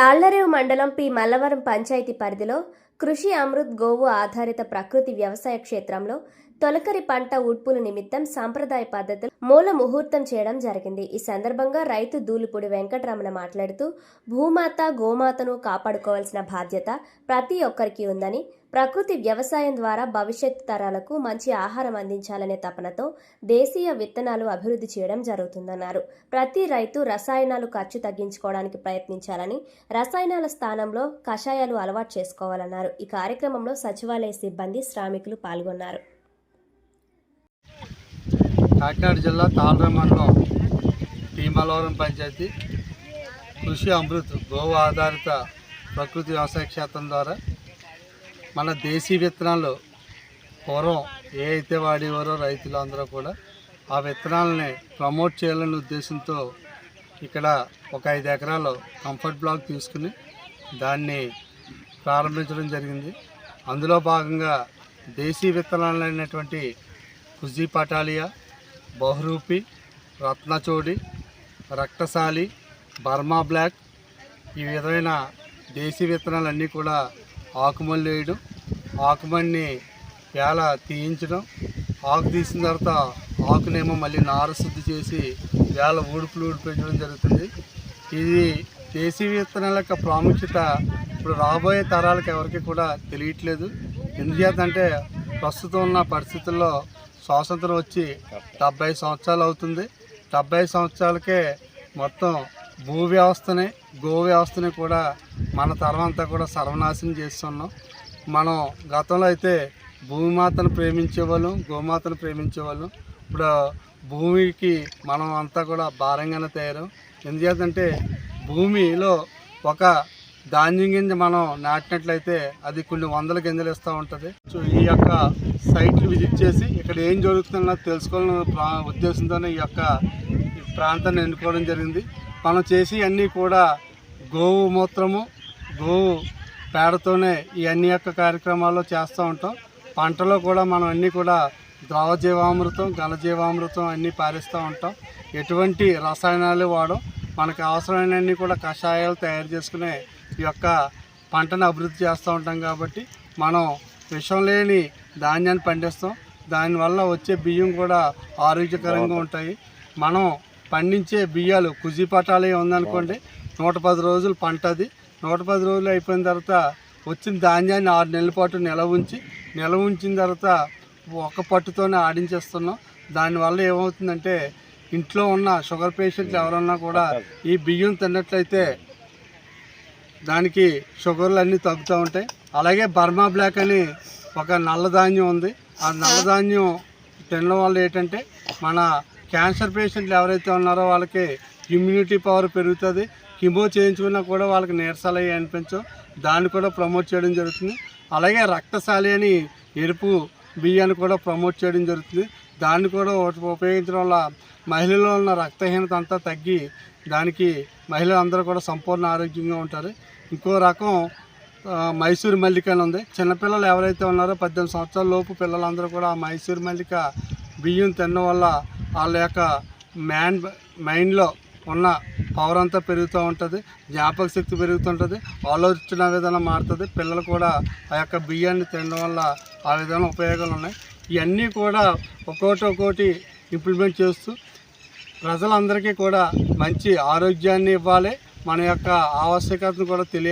తాళ్ళరేవు మండలం పి. మల్లవరం పంచాయతీ పరిధిలో కృషి అమృత్ గోవు ఆధారిత ప్రకృతి వ్యవసాయ క్షేత్రంలో తొలకరి పంట ఉడ్పుల నిమిత్తం సాంప్రదాయ పద్ధతులు మూల ముహూర్తం చేయడం జరిగింది. ఈ సందర్భంగా రైతు దూలిపూడి వెంకటరమణ మాట్లాడుతూ భూమాత గోమాతను కాపాడుకోవాల్సిన బాధ్యత ప్రతి ఒక్కరికి ఉందని ప్రకృతి వ్యవసాయం ద్వారా భవిష్యత్ తరాలకు మంచి ఆహారం అందించాలనే తపనతో దేశీయ విత్తనాలు అభివృద్ధి చేయడం జరుగుతుందన్నారు. ప్రతి రైతు రసాయనాలు ఖర్చు తగ్గించుకోవడానికి ప్రయత్నించాలని రసాయనాల స్థానంలో కషాయాలు అలవాటు చేసుకోవాలన్నారు. ఈ కార్యక్రమంలో సచివాలయ సిబ్బంది శ్రామికులు పాల్గొన్నారు. కాకినాడ జిల్లా తాళర మండలం భీమలవరం పంచాయతీ. కృషి అమృత్ గోవు ఆధారిత ప్రకృతి వ్యవసాయ క్షేత్రం ద్వారా. మన దేశీ విత్తనాలు పూర్వం ఏ అయితే వాడేవారో రైతులు అందరూ కూడా ఆ విత్తనాలని ప్రమోట్ చేయాలనే ఉద్దేశంతో ఇక్కడ ఒక ఐదు ఎకరాలు కంఫర్ట్ బ్లాక్ తీసుకుని దాన్ని ప్రారంభించడం జరిగింది. అందులో భాగంగా దేశీ విత్తనాలు అయినటువంటి కుజీ పటాలియా బహ్రూపి రత్నచోడి రక్తశాలి బర్మా బ్లాక్ ఈ విధమైన దేశీ విత్తనాలన్నీ కూడా ఆకుమల్లి వేయడం ఆకుమల్ని వేల తీయించడం ఆకు తీసిన తర్వాత ఆకునేమో మళ్ళీ నార శుద్ధి చేసి వేల ఊడుపులు ఊడిపించడం జరుగుతుంది. ఇది దేశీ విత్తనాల యొక్క ప్రాముఖ్యత ఇప్పుడు రాబోయే తరాలకు ఎవరికి కూడా తెలియట్లేదు. ఎందుచేతంటే ప్రస్తుతం ఉన్న పరిస్థితుల్లో స్వాతంత్రం వచ్చి డెబ్బై సంవత్సరాలు అవుతుంది. డెబ్బై సంవత్సరాలకే మొత్తం భూ వ్యవస్థని గో వ్యవస్థని కూడా మన తరం అంతా కూడా సర్వనాశనం చేస్తున్నాం. మనం గతంలో అయితే భూమిమాతను ప్రేమించేవాళ్ళం గోమాతను ప్రేమించేవాళ్ళం. ఇప్పుడు భూమికి మనం అంతా కూడా భారంగానే తయారు ఎందుచేతంటే భూమిలో ఒక ధాన్యం గింజ మనం నాటినట్లయితే అది కొన్ని వందల గింజలు ఇస్తూ ఉంటుంది. సో ఈ యొక్క సైట్లు విజిట్ చేసి ఇక్కడ ఏం జరుగుతుందో తెలుసుకోవాలన్న ప్రా ఉద్దేశంతోనే ఈ యొక్క ప్రాంతాన్ని ఎన్నుకోవడం జరిగింది. మనం చేసి అన్నీ కూడా గోవు మూత్రము గోవు పేడతోనే ఈ అన్ని యొక్క కార్యక్రమాల్లో చేస్తూ ఉంటాం. పంటలో కూడా మనం అన్నీ కూడా ద్రవ జీవామృతం ఘనజీవామృతం అన్నీ పారిస్తూ ఉంటాం. ఎటువంటి రసాయనాలు వాడం మనకు అవసరమైనన్ని కూడా కషాయాలు తయారు చేసుకునే యొక్క పంటను అభివృద్ధి చేస్తూ ఉంటాం కాబట్టి మనం విషం లేని ధాన్యాన్ని పండిస్తాం. దానివల్ల వచ్చే బియ్యం కూడా ఆరోగ్యకరంగా ఉంటాయి. మనం పండించే బియ్యాలు కుజి పటాలి ఉందనుకోండి నూట పది రోజులు పంట అది. నూట పది రోజులు అయిపోయిన తర్వాత వచ్చిన ధాన్యాన్ని ఆరు నెలల పాటు నిలవ ఉంచి నిలవ ఉంచిన తర్వాత ఒక పట్టుతోనే ఆడించేస్తున్నాం. దానివల్ల ఏమవుతుందంటే ఇంట్లో ఉన్న షుగర్ పేషెంట్లు ఎవరన్నా కూడా ఈ బియ్యం తిన్నట్లయితే దానికి షుగర్లు అన్నీ తగ్గుతూ ఉంటాయి. అలాగే బర్మా బ్లాక్ అని ఒక నల్ల ధాన్యం ఉంది. ఆ నల్ల ధాన్యం తినడం వల్ల ఏంటంటే మన క్యాన్సర్ పేషెంట్లు ఎవరైతే ఉన్నారో వాళ్ళకి ఇమ్యూనిటీ పవర్ పెరుగుతుంది. కిమో చేయించుకున్నా కూడా వాళ్ళకి నీరసాలు అయ్యి అనిపించవు. దాన్ని కూడా ప్రమోట్ చేయడం జరుగుతుంది. అలాగే రక్తశాలి అని ఎరుపు బియ్యాన్ని కూడా ప్రమోట్ చేయడం జరుగుతుంది. దాన్ని కూడా ఉపయోగించడం వల్ల మహిళల్లో ఉన్న రక్తహీనత అంతా తగ్గి దానికి మహిళలందరూ కూడా సంపూర్ణ ఆరోగ్యంగా ఉంటారు. ఇంకో రకం మైసూర్ మల్లిక అని ఉంది. చిన్నపిల్లలు ఎవరైతే ఉన్నారో పద్దెనిమిది సంవత్సరాల లోపు పిల్లలందరూ కూడా మైసూర్ మల్లిక బియ్యం తినడం వల్ల వాళ్ళ యొక్క మ్యాన్ మైండ్లో ఉన్న పవర్ అంతా పెరుగుతూ ఉంటుంది జ్ఞాపక శక్తి పెరుగుతుంటుంది ఆలోచన విధానం మారుతుంది. పిల్లలు కూడా ఆ యొక్క బియ్యాన్ని తినడం వల్ల ఆ విధంగా ఉపయోగాలు ఉన్నాయి. ఇవన్నీ కూడా ఒక్కోటి ఒక్కోటి ఇంప్లిమెంట్ చేస్తూ ప్రజలందరికీ కూడా మంచి ఆరోగ్యాన్ని ఇవ్వాలి. మన యొక్క ఆవశ్యకతను కూడా తెలియ